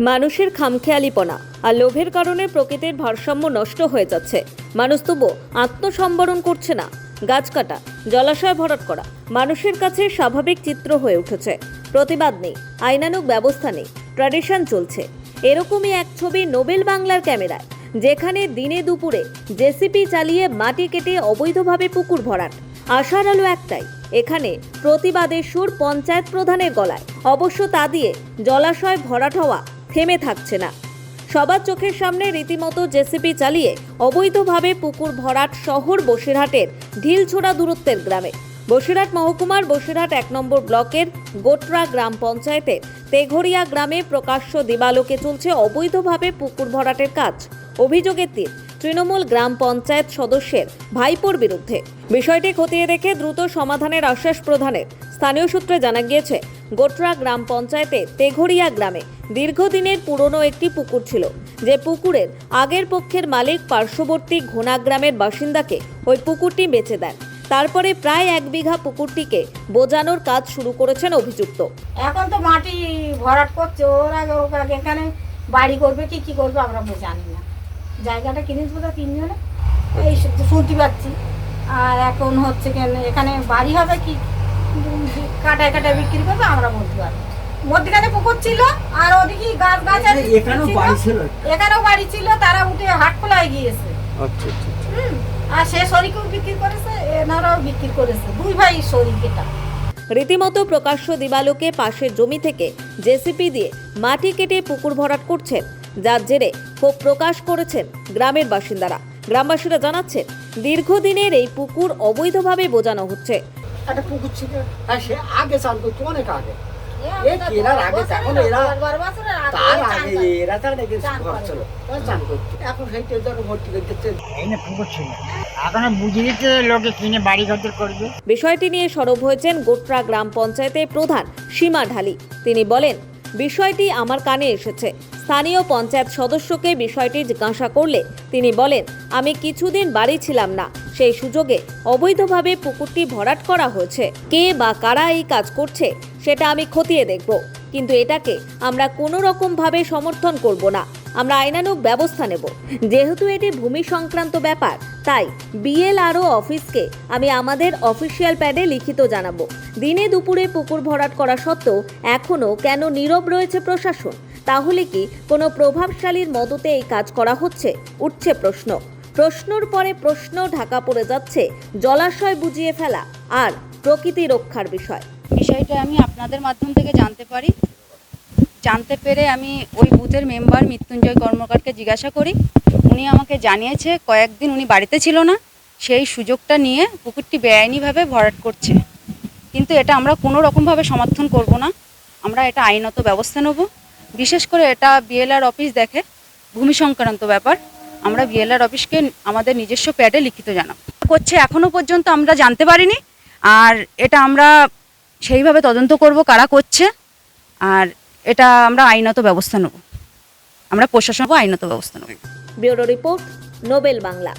মানুষের খামখেয়ালিপনা আর লোভের কারণে প্রকৃতির ভারসাম্য নষ্ট হয়ে যাচ্ছে। মানুষ তবু আত্মসম্বরণ করছে না। গাছ কাটা, জলাশয় ভরাট করা মানুষের কাছে স্বাভাবিক চিত্র হয়ে উঠেছে। প্রতিবাদ নেই, আইনানুগ ব্যবস্থা নেই, ট্র্যাডিশন চলছে। এরকমই এক ছবি নোবেল বাংলার ক্যামেরায়, যেখানে দিনে দুপুরে জেসিপি চালিয়ে মাটি কেটে অবৈধভাবে পুকুর ভরাট। আশার আলো একটাই, এখানে প্রতিবাদের সুর পঞ্চায়েত প্রধানের গলায়। অবশ্য তা দিয়ে জলাশয় ভরাট হওয়া থেমে থাকছে না। সবার চোখের সামনে রীতিমতো জেসিপি চালিয়ে অবৈধভাবে পুকুর ভরাট শহর বসিরহাটের ঢিলছোড়া দূরত্বের গ্রামে। বসিরহাট মহকুমার বসিরহাট এক নম্বর ব্লকের গোটরা গ্রাম পঞ্চায়েতের তেঘরিয়া গ্রামে প্রকাশ্য দিবালোকে চলছে অবৈধভাবে পুকুর ভরাটের কাজ। অভিযোগের তীর তৃণমূল গ্রাম পঞ্চায়েত সদস্যের ভাইপোর বিরুদ্ধে। বিষয়টি খতিয়ে দেখে দ্রুত সমাধানের আশ্বাস প্রদানের স্থানীয় সূত্রে জানা গিয়েছে, গোটরা গ্রাম পঞ্চায়েতে তেঘরিয়া গ্রামে দীর্ঘদিনের পুরনো একটি পুকুর ছিল, যে পুকুরের আগের পক্ষের মালিক পার্শ্ববর্তী ঘোনা গ্রামের বাসিন্দাকে ওই পুকুরটি বেচে দেন। তারপরে প্রায় এক বিঘা পুকুরটিকে বোজানোর কাজ শুরু করেছেন অভিযুক্ত। এখন তো মাটি ভরাট করছে, ওরা এখানে বাড়ি করবে কি কি করবে আমরা জানি না। জায়গাটা কিনেছে বোধহয় তিনজনে। এই শুনতে পাচ্ছি। আর এখন হচ্ছে কেন এখানে বাড়ি হবে কি? কাটায় কাটায় বিক্রি করবে আমরা বলতে পারি মধ্যখানে পুকুর ছিল আর ওদিকে গাছ গাছ আর এখানেও বাড়ি ছিল এখানেও বাড়ি ছিল তারা উঠে হাট খোলায় গিয়েছে। আচ্ছা আচ্ছা আচ্ছা। হুম আর সে শরিকেও বিক্রি করেছে এনারাও বিক্রি করেছে। দুই ভাই শরিক এটা। রীতিমতো প্রকাশ্য দিবালোকে পাশের জমি থেকে জেসিপি দিয়ে মাটি কেটে পুকুর ভরাট করছেন যার জেরে ক্ষোভ প্রকাশ করেছেন গ্রামের বাসিন্দারা। গ্রামবাসীরা জানাচ্ছেন দীর্ঘদিনের এই পুকুর অবৈধভাবে বোজানো হচ্ছে। একটা পুকুর ছিল হ্যাঁ সে আগে চান করতো অনেক আগে। আগে তখন এরা- তার আগে এরা তার নাকি চান ঘর করে। ছিল চান করতো এখন সেই টেজার ভর্তি করতে এখানে পুকুর ছিল। এখনও বুঝিয়ে দিচ্ছে লোকে কিনে বাড়ি ঘর করবে। বিষয়টি নিয়ে সরব হয়েছেন গোটরা গ্রাম পঞ্চায়েতের প্রধান সীমা ঢালি। তিনি বলেন বিষয়টি আমার কানে এসেছে। স্থানীয় পঞ্চায়েত সদস্যকে বিষয়টি জিজ্ঞাসা করলে তিনি বলেন, আমি কিছুদিন বাড়ি ছিলাম না। সেই সুযোগে অবৈধভাবে পুকুরটি ভরাট করা হয়েছে। কে বা কারা এই কাজ করছে সেটা আমি খতিয়ে দেখব। কিন্তু এটাকে আমরা কোনো রকমভাবে সমর্থন করব না। আমরা আইনানুগ ব্যবস্থা নেব। যেহেতু এটি ভূমি সংক্রান্ত ব্যাপার, তাই বিএলআরও অফিসকে আমি আমাদের অফিসিয়াল প্যাডে লিখিত জানাব। দিনে দুপুরে পুকুর ভরাট করা সত্ত্বেও এখনও কেন নীরব রয়েছে প্রশাসন? তাহলে কি কোনো প্রভাবশালীর মদতে এই কাজ করা হচ্ছে? উঠছে প্রশ্ন। প্রশ্নর পরে প্রশ্ন ঢাকা পড়ে যাচ্ছে, জলাশয় বুঝিয়ে ফেলা আর প্রকৃতি রক্ষার বিষয়। বিষয়টা আমি আপনাদের মাধ্যম থেকে জানতে পারি। জানতে পেরে আমি ওই বুথের মেম্বার মৃত্যুঞ্জয় কর্মকারকে জিজ্ঞাসা করি। উনি আমাকে জানিয়েছে, কয়েকদিন উনি বাড়িতে ছিল না, সেই সুযোগটা নিয়ে পুকুরটি বেআইনিভাবে ভরাট করছে। কিন্তু এটা আমরা কোনো রকমভাবে সমর্থন করব না। আমরা এটা আইনত ব্যবস্থা নেব। বিশেষ করে এটা বিএলআর অফিস দেখে, ভূমি সংক্রান্ত ব্যাপার, আমরা বিএলআর অফিসকে আমাদের নিজস্ব প্যাডে লিখিত জানাব। করছে এখনও পর্যন্ত আমরা জানতে পারিনি, আর এটা আমরা সেইভাবে তদন্ত করব কারা করছে, আর এটা আমরা আইনত ব্যবস্থা নেব। আমরা প্রশাসন আইনত ব্যবস্থা নেব। Bureau report, Nobel Bangla.